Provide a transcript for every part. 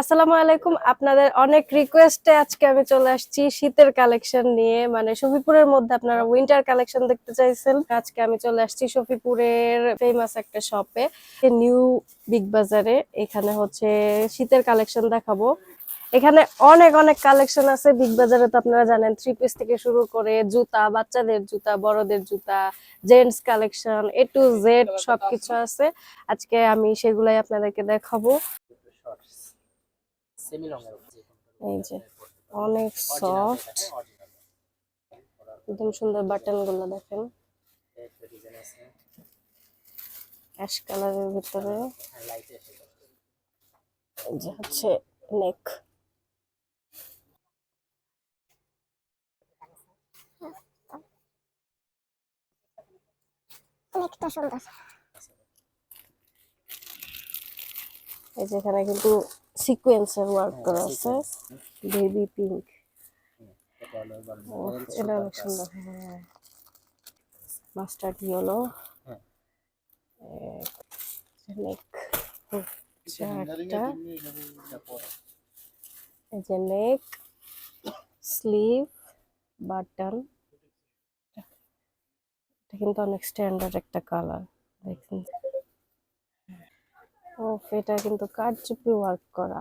আসসালামু আলাইকুম। আপনাদের অনেক রিকোয়েস্টে আজকে আমি চলে আসছি শীতের কালেকশন নিয়ে। মানে শফিপুরের মধ্যে আপনারা উইন্টার কালেকশন দেখতে চাইছেন। আজকে আমি চলে আসছি শফিপুরের ফেমাস একটা শপে নিউ বিগ বাজারে এখানে হচ্ছে শীতের কালেকশন দেখাবো। এখানে অনেক অনেক কালেকশন আছে। বিগ বাজারে তো আপনারা জানেন থ্রি পিস থেকে শুরু করে জুতা বাচ্চাদের জুতা বড়দের জুতা gents collection A to Z সবকিছু আছে। আজকে আমি সেগুলাই আপনাদেরকে দেখাবো। এই যে অনেক সফট একদম সুন্দর বাটনগুলো দেখেন অ্যাশ কালারের ভিতরে। যে হচ্ছে নেক অনেকটা সুন্দর। এই যে এখানে কিন্তু সিকোয়েন্সের ওয়ার্ক করা আছে বেবি পিঙ্ক এটা অনেক সুন্দর হ্যাঁ। Mustard yellow. নেক পরে এই যে নেক স্লিভ বাটন এটা কিন্তু অনেক স্ট্যান্ডার্ড একটা কালার দেখুন। ও এটা কিন্তু কারচুপি ওয়ার্ক করা।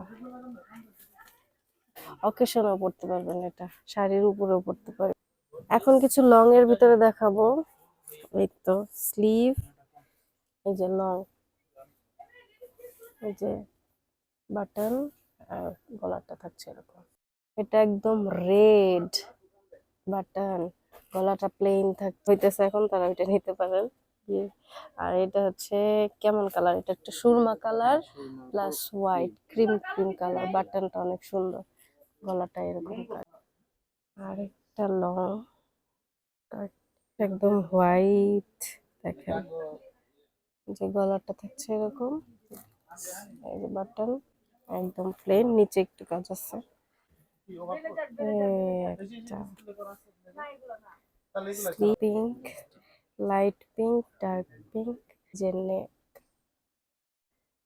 অকেশনও পড়তে পারবেন এটা, শাড়ির উপরেও পড়তে পারবেন। এখন কিছু লং এর ভিতরে দেখাবো। এই তো স্লিভ এই যে লং এই যে বাটন আর গলাটা থাকছে এরকম। এটা একদম রেড বাটন গলাটা প্লেন থাক হইতেছে এখন, তারা ওইটা নিতে পারেন। আর এটা হচ্ছে কেমন কালার? এটা একটা Surma colour plus white cream cream colour বাটনটা অনেক সুন্দর। গলাটা এরকম আর একটা লং একদম হোয়াইট দেখেন। যে গলাটা থাকছে এরকম এই যে বাটন একদম প্লেন নিচে একটু কাজ আছে। Pink light pink dark pink যে নেক।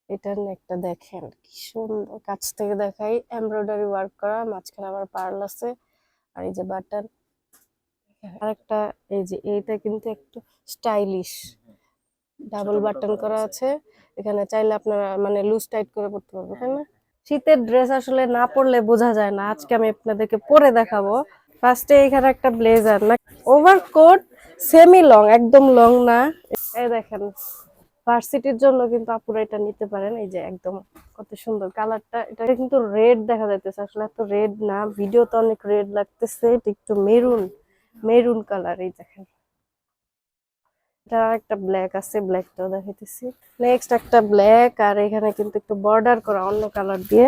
এটার নেকটা দেখেন কি সুন্দর। কাছ থেকে দেখাই এমব্রয়ডারি ওয়ার্ক করা মাঝখানে আবার পার্ল আছে। আর এই যে বাটন আরেকটা এই যে এইটা কিন্তু একটু স্টাইলিশ। ডাবল বাটন করা আছে। এখানে চাইলে আপনারা মানে লুজ টাইট করে পড়তে পারবেন তাই না? শীতের ড্রেস আসলে না পরলে বোঝা যায় না। আজকে আমি আপনাদেরকে পরে দেখাবো। ফার্স্টে এখানে একটা ব্লেজার না? ওভারকোট সেমি লং একদম লং না। এই দেখেন ভার্সিটির জন্য কিন্তু আপুরা এটা নিতে পারেন। এই যে একদম কত সুন্দর কালারটা এটা কিন্তু রেড দেখা যাইতেছে। আসলে এত রেড না। ভিডিওতে অনেক রেড লাগতেছে। এটা একটু মেরুন মেরুন কালার এই দেখেন। এটা একটা ব্ল্যাক আছে ব্ল্যাকটাও দেখাইতেছি। নেক্সট একটা ব্ল্যাক আর এখানে কিন্তু একটু বর্ডার করা অন্য কালার দিয়ে।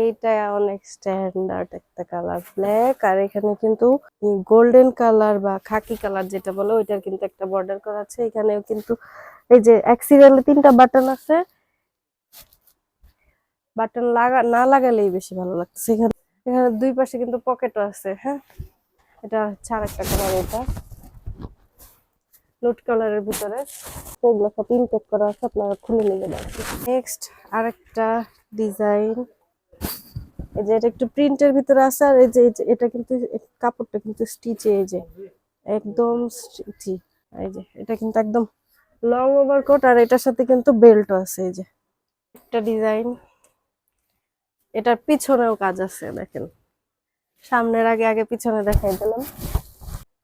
এইটা অনেক স্ট্যান্ডার্ড একটা কালার ব্ল্যাক আর এখানে কিন্তু গোল্ডেন কালার বা খাকি কালার যেটা বলে, ওইটার কিন্তু একটা বর্ডার করা আছে। এখানেও কিন্তু এই যে সিরিয়ালে তিনটা বাটন আছে। বাটন লাগা, না লাগালেই বেশি ভালো লাগছে এখানে এখানে দুই পাশে কিন্তু পকেটও আছে হ্যাঁ? এটা হচ্ছে আরেকটা কালার এটা। নুট কালারের ভিতরে সেগুলো সব ইনটেক করা আছে, আপনারা খুলে নিতে পারেন নেক্সট আরেকটা ডিজাইন এই যে এটা একটু প্রিন্টের ভিতরে আছে, আর এই যে এটা কিন্তু কাপড়টা কিন্তু স্টিচে এই যে একদম স্টিচি এই যে এটা কিন্তু একদম লং ওভারকোট আর এটার সাথে কিন্তু বেল্টও আছে, এই যে একটা ডিজাইন এটার পিছনেও কাজ আছে, দেখেন। সামনের আগে আগে পিছনে দেখাই দিলাম।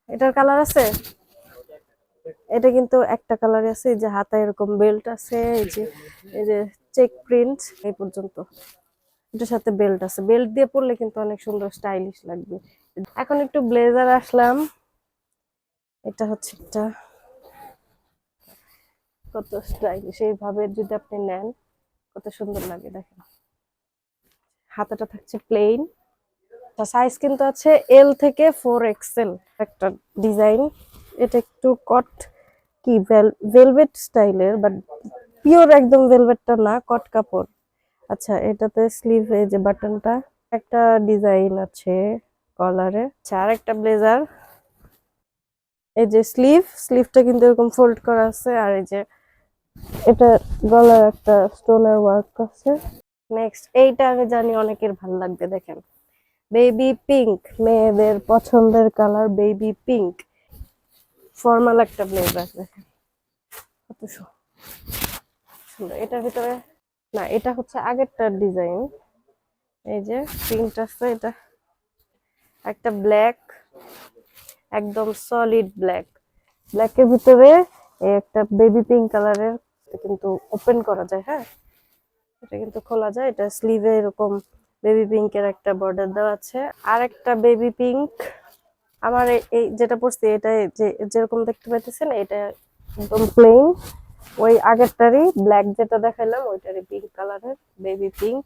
এটার কালার আছে? এটা কিন্তু একটা কালার আছে, এই যে হাতে এরকম বেল্ট আছে, এই যে এই যে চেক প্রিন্ট এই পর্যন্ত। এটার সাথে বেল্ট আছে। বেল্ট দিয়ে পরলে কিন্তু অনেক সুন্দর স্টাইলিশ লাগবে। এখন একটু ব্লেজার আসলাম। এটা হচ্ছে একটা কত স্টাইলিশ এইভাবে যদি আপনি নেন, কত সুন্দর লাগে দেখেন। হাতাটা থাকছে প্লেন সাইজ কিন্তু আছে এল থেকে ফোর এক্সেল একটা ডিজাইন এটা একটু কট কি ভেলভেট স্টাইলের বাট পিওর একদম ভেলভেটটা না কট কাপড়। আচ্ছা এটাতে স্লিভ এই যে বাটনটা একটা ডিজাইন আছে কলারে আর একটা ব্লেজার এই যে স্লিভ স্লিভটা কিন্তু এরকম ফোল্ড করা আছে, আর এই যে এটা গলার একটা স্টোনের ওয়ার্ক আছে। নেক্সট এইটা আমি জানি অনেকের ভালো লাগবে, দেখেন। বেবি পিঙ্ক মেয়েদের পছন্দের কালার বেবি পিঙ্ক ফর্মাল একটা ব্লেজার দেখেন। এটার ভিতরে না, এটা হচ্ছে আগেরটার ডিজাইন। এই যে প্রিন্ট আছে এটা। একটা ব্ল্যাক, একদম সলিড ব্ল্যাক। ব্ল্যাকের ভিতরে একটা বেবি পিঙ্ক কালারের কিন্তু ওপেন করা যায় হ্যাঁ? এটা কিন্তু খোলা যায়। এটা স্লিভে এরকম বেবি পিঙ্কের একটা বর্ডার দেওয়া আছে। আর একটা বেবি পিঙ্ক আমার এই যেটা পড়ছি এটা যে যেরকম দেখতে পাইতেছেন, এটা একদম প্লেন ওই আগেরটারই ব্ল্যাক যেটা দেখাইলাম, ওইটারই পিঙ্ক কালারের বেবি পিঙ্ক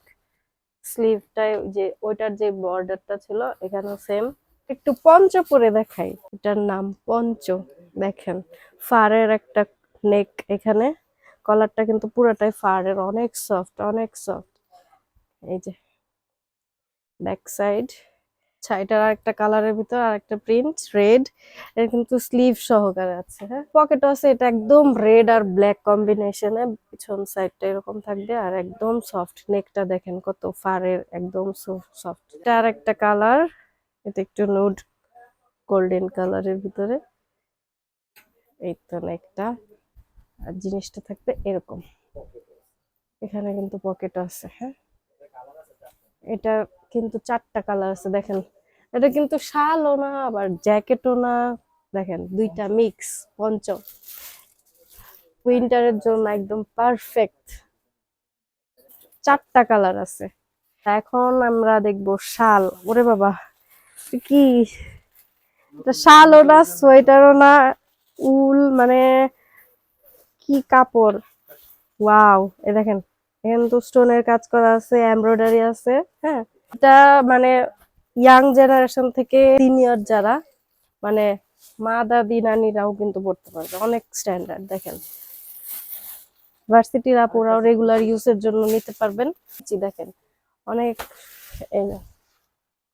স্লিভটায় যে, ওইটার যে বর্ডারটা ছিল, এখানেও সেম একটু পঞ্চ পরে দেখাই। এটার নাম পঞ্চ, দেখেন। ফারের একটা নেক এখানে। কলারটা কিন্তু পুরোটাই ফারের, অনেক সফট অনেক সফট এই যে ব্যাক সাইড আচ্ছা এটার আরেকটা কালারের ভিতর আরেকটা প্রিন্ট রেড এর কিন্তু স্লিভ সহকারে আছে হ্যাঁ? পকেট আছে, এটা একদম রেড আর ব্ল্যাক কম্বিনেশনে পিছন সাইডটা এরকম থাকবে আর একদম সফট নেকটা দেখেন কত ফারের, একদম সফট এটা আর একটা কালার এটা একটু নুড গোল্ডেন কালারের ভিতরে। এই তো নেকটা আর জিনিসটা থাকবে এরকম। এখানে কিন্তু পকেট আছে হ্যাঁ? এটা কিন্তু চারটা কালার আছে, দেখেন। এটা কিন্তু শালও না, আবার জ্যাকেটও না। দেখেন, দুইটা মিক্স পঞ্চ। উইন্টারের জন্য একদম পারফেক্ট চারটা কালার আছে। এখন আমরা দেখব শাল। ওরে বাবা কি? শালও না, সোয়েটারও না, উল মানে কি কাপড়? ওয়াও, এ দেখেন। এখানে স্টোনের কাজ করা আছে, এমব্রয়ডারি আছে হ্যাঁ। এটা মানে ইয়াং জেনারেশন থেকে সিনিয়র যারা মানে মা, দাদি, নানিরাও কিন্তু পড়তে পারবে, অনেক স্ট্যান্ডার্ড, দেখেন। ভার্সিটির আপুরাও রেগুলার ইউজের জন্য নিতে পারবেন। দেখেন, অনেক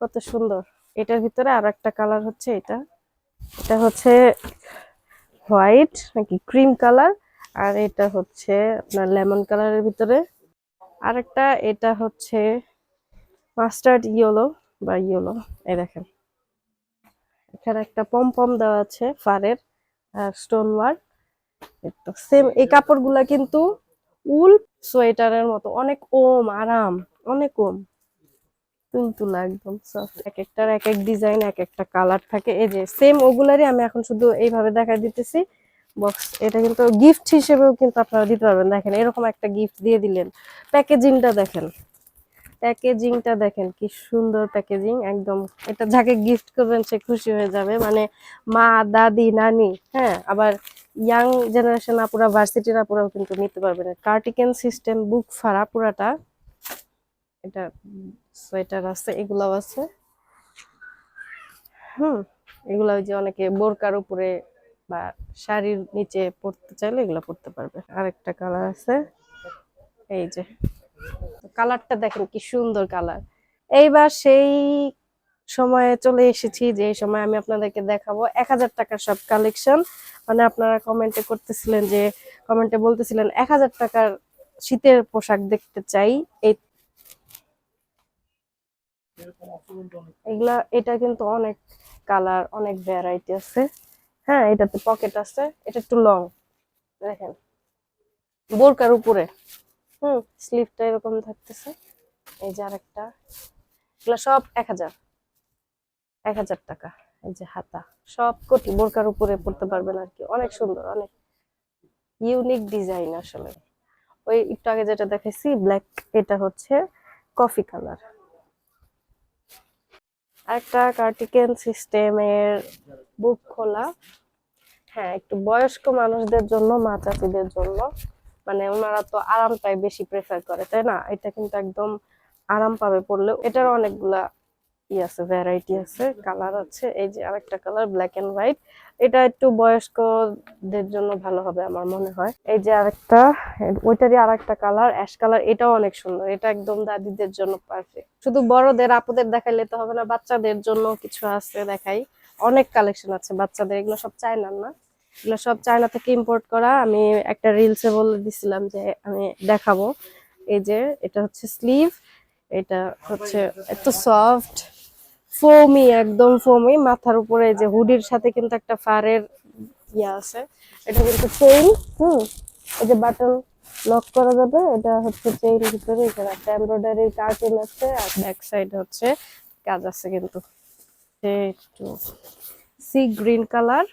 কত সুন্দর। এটার ভিতরে আর একটা কালার হচ্ছে এটা। এটা হচ্ছে হোয়াইট নাকি ক্রিম কালার আর এটা হচ্ছে আপনার লেমন কালারের ভিতরে। আরেকটা, এটা হচ্ছে মাস্টার্ড ইয়েলো বা ইয়েলো, এই দেখেন। এখানে একটা পম পম দেওয়া আছে ফারের স্টোন ওয়ার্ক সেম এই কাপড়গুলা কিন্তু উল সোয়েটারের মতো, অনেক ওম, আরাম, অনেক ওম। তুলতুলা একদম সফট এক একটার এক এক ডিজাইন এক একটা কালার থাকে। এই যে সেম ওগুলারই আমি এখন শুধু এইভাবে দেখা দিতেছি। বক্স এটা কিন্তু গিফট হিসেবেও কিন্তু আপনারা দিতে পারবেন। দেখেন, এরকম একটা গিফট দিয়ে দিলেন। প্যাকেজিংটা দেখেন। প্যাকেজিংটা দেখেন, কি সুন্দর প্যাকেজিং একদম। এটা যাকে গিফট করবেন, সে খুশি হয়ে যাবে। মানে মা, দাদি, নানি হ্যাঁ? আবার ইয়াং জেনারেশন আপুরা ভার্সিটির আপুরাও কিন্তু নিতে পারবেন। কার্টিকেন সিস্টেম বুক ফাড়া পুরাটা। এটা সোয়েটার আছে, এগুলাও আছে। হুম, এগুলা ওই যে অনেকে বোরকার উপরে বা শাড়ির নিচে পরতে চাইলে এগুলো পরতে পারবে। আরেকটা কালার আছে। এই যে কালারটা দেখেন কি সুন্দর কালার এইবার সেই সময়ে চলে এসেছি, যে সময় আমি আপনাদেরকে দেখাবো। এক হাজার টাকার সব কালেকশন মানে আপনারা কমেন্টে করতেছিলেন যে কমেন্টে বলতেছিলেন, এক হাজার টাকার শীতের পোশাক দেখতে চাই। এই এগুলা, এটা কিন্তু অনেক কালার অনেক ভ্যারাইটি আছে। হ্যাঁ এটাতে পকেট আছে, এটা একটু লং দেখেন। বোরকার উপরে, হুম স্লিভটা এরকম থাকতেছে। এই যে আরেকটা, এগুলো সব এক হাজার এক হাজার টাকা, এই যে হাতা, সব কোটি বোরকার উপরে পড়তে পারবেন আর কি। অনেক সুন্দর, অনেক ইউনিক ডিজাইন আসলে। ওই একটু আগে যেটা দেখাইছি ব্ল্যাক এটা হচ্ছে কফি কালার একটা কার্টিকেন সিস্টেমের বুক খোলা। হ্যাঁ একটু বয়স্ক মানুষদের জন্য মা চাচিদের জন্য। মানে ওনারা তো আরামটাই বেশি প্রেফার করে, তাই না? এটা কিন্তু একদম আরাম পাবে পড়লেও। এটার অনেকগুলা ই আছে ভ্যারাইটি আছে কালার আছে। এই যে আরেকটা কালার ব্ল্যাক এন্ড হোয়াইট এটা একটু বয়স্কদের জন্য ভালো হবে আমার মনে হয়। এই যে আরেকটা, ওইটারই আরেকটা কালার অ্যাশ কালার এটাও অনেক সুন্দর। এটা একদম দাদিদের জন্য পারফেক্ট শুধু বড়দের, আপুদের দেখাইলে তো হবে না, বাচ্চাদের জন্য কিছু আছে দেখাই। অনেক কালেকশন আছে, বাচ্চাদের, এগুলো সব চায়নার না। এগুলো সব চায়না থেকে ইম্পোর্ট করা। আমি একটা রিলসে বলে দিছিলাম যে আমি দেখাবো। এই যে, এটা হচ্ছে স্লিভ এটা হচ্ছে এত সফট ফোমি একদম ফোমি মাথার উপরে যে হুডির সাথে কিন্তু একটা ফারের ইয়ে আছে। এটা কিন্তু চেইন হুম। এই যে বাটন লক করা যাবে, এটা হচ্ছে চেইন ভিতরে। এখানে একটা এমব্রয়ডারি কার্টেন আছে, আর ব্যাক সাইড হচ্ছে কাজ আছে কিন্তু। এই একটু সি গ্রিন কালার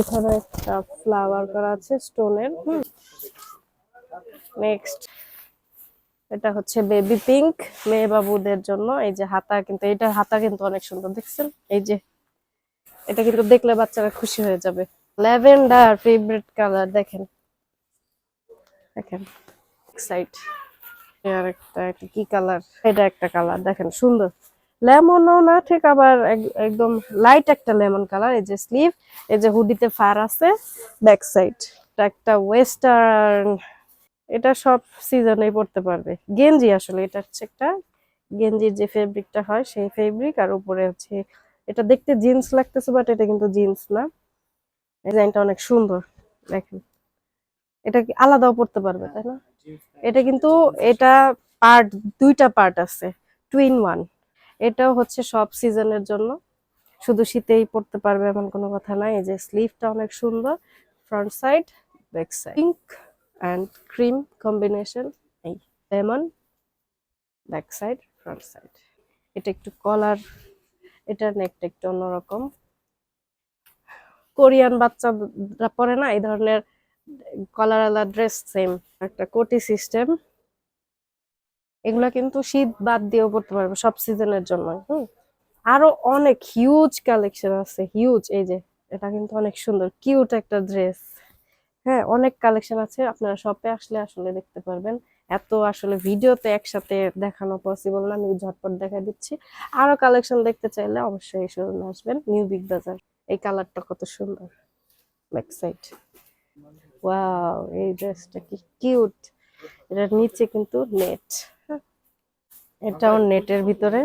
এখানে একটা ফ্লাওয়ার করা আছে স্টোনের হুম। নেক্সট এটা হচ্ছে বেবি পিঙ্ক মেয়ে বাবুদের জন্য। এই যে হাতা কিন্তু এটা হাতা কিন্তু অনেক সুন্দর, দেখছেন? এই যে, এটা কিন্তু দেখলে বাচ্চারা খুশি হয়ে যাবে। ল্যাভেন্ডার ফেভারিট কালার দেখেন। দেখেন সাইড আর একটা কি কালার এটা একটা কালার দেখেন, সুন্দর। লেমনও না ঠিক আবার এক- একদম লাইট একটা লেমন কালার এই যে স্লিভ এই যে হুডিতে ফার আছে ব্যাক সাইড এটা একটা ওয়েস্টার্ন এটা সব সিজনেই পড়তে পারবে। গেঞ্জি আসলে এটা হচ্ছে একটা গেঞ্জির যে ফেব্রিকটা হয় সেই ফেব্রিক আর উপরে হচ্ছে এটা দেখতে জিন্স লাগতেছে বাট এটা কিন্তু জিন্স না। ডিজাইনটা অনেক সুন্দর দেখেন। এটা কি আলাদাও পড়তে পারবে তাই না? এটা কিন্তু এটা পার্ট দুইটা পার্ট আছে টুইন ওয়ান এটাও হচ্ছে সব সিজনের জন্য। শুধু শীতেই পড়তে পারবে এমন কোনো কথা নাই। এই যে স্লিভটা অনেক সুন্দর front side back side pink and cream combination এই lemon back side front side এটা একটু কলার এটার নেকটা একটু অন্যরকম। কোরিয়ান বাচ্চারা পরে না, এই ধরনের কলারওয়ালা ড্রেস সেম একটা কোটি সিস্টেম এগুলা কিন্তু শীত বাদ দিয়েও পড়তে পারবে সব সিজনের জন্য হুম? আরও অনেক হিউজ কালেকশন আছে হিউজ এই যে, এটা কিন্তু অনেক সুন্দর কিউট একটা ড্রেস হ্যাঁ অনেক কালেকশন আছে, আপনারা শপে আসলে আসলে দেখতে পারবেন। এত আসলে ভিডিওতে একসাথে দেখানো পসিবল না, আমি ঝটপট দেখা দিচ্ছি। আরও কালেকশন দেখতে চাইলে অবশ্যই শোরুমে আসবেন নিউ বিগ বাজার এই কালারটা কত সুন্দর ব্যাক সাইড ওয়াও এই ড্রেসটা কি কিউট এটার নিচে কিন্তু নেট এটাও নেটের ভিতরে।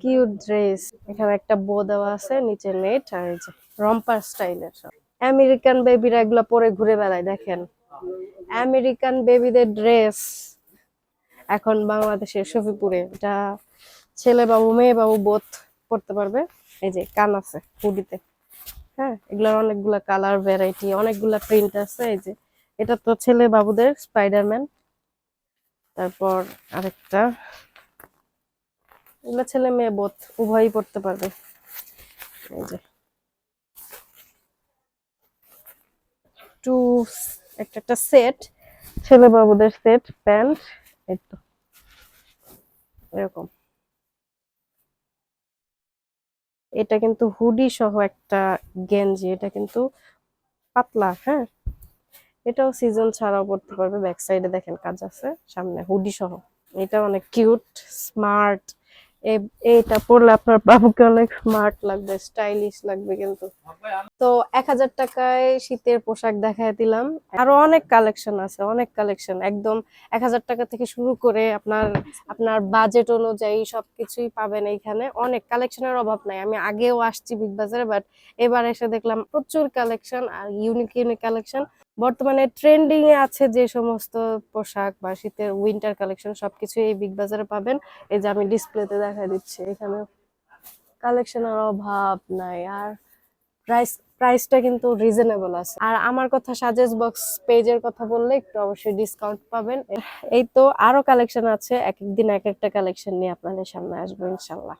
কিউট ড্রেস এখানে একটা বো দেওয়া আছে, নিচে নেট আর এই যে রম্পার স্টাইলের সব। আমেরিকান বেবিরা এগুলো পরে ঘুরে বেড়ায়, দেখেন। আমেরিকান বেবিদের ড্রেস এখন বাংলাদেশের শফিপুরে এটা ছেলে বাবু মেয়ে বাবু বোধ পড়তে পারবে। এই যে কান আছে হুডিতে। হ্যাঁ এগুলোর অনেকগুলা কালার ভ্যারাইটি অনেকগুলা প্রিন্ট আছে। এই যে, এটা তো ছেলে বাবুদের স্পাইডারম্যান তারপর আরেকটা। এগুলো ছেলে মেয়ে বোধ উভয়ই পড়তে পারবে। এই যে। টু একটা একটা সেট ছেলে বাবুদের সেট প্যান্ট এই তো। এরকম। এটা কিন্তু হুডি সহ একটা গেঞ্জি, এটা কিন্তু পাতলা হ্যাঁ? এটাও সিজন ছাড়াও পড়তে পারবে। ব্যাক সাইডে দেখেন কাজ আছে, সামনে হুডি সহ। এটা অনেক কিউট স্মার্ট এইটা পরলে আপনার বাবুকে অনেক স্মার্ট লাগবে স্টাইলিশ লাগবে কিন্তু। তো এক হাজার টাকায় শীতের পোশাক দেখায় দিলাম। আরও অনেক কালেকশন আছে, অনেক কালেকশন একদম এক হাজার টাকা থেকে শুরু করে আপনার আপনার বাজেট অনুযায়ী সবকিছুই পাবেন এইখানে। অনেক কালেকশনের অভাব নাই। আমি আগেও আসছি বিগ বাজারে বাট এবার এসে দেখলাম প্রচুর কালেকশন আর ইউনিক ইউনিক কালেকশন বর্তমানে ট্রেন্ডিং এ আছে যে সমস্ত পোশাক বা শীতের উইন্টার কালেকশন সবকিছু এই বিগ বাজারে পাবেন। এই যে আমি ডিসপ্লেতে দেখা দিচ্ছি এখানে কালেকশনের অভাব নাই। আর প্রাইস প্রাইসটা কিন্তু রিজনেবল আছে। আর আমার কথা সাজেস বক্স পেজের কথা বললে একটু অবশ্যই ডিসকাউন্ট পাবেন। এই তো আরও কালেকশন আছে এক এক দিন এক একটা কালেকশন নিয়ে আপনাদের সামনে আসব ইনশাল্লাহ।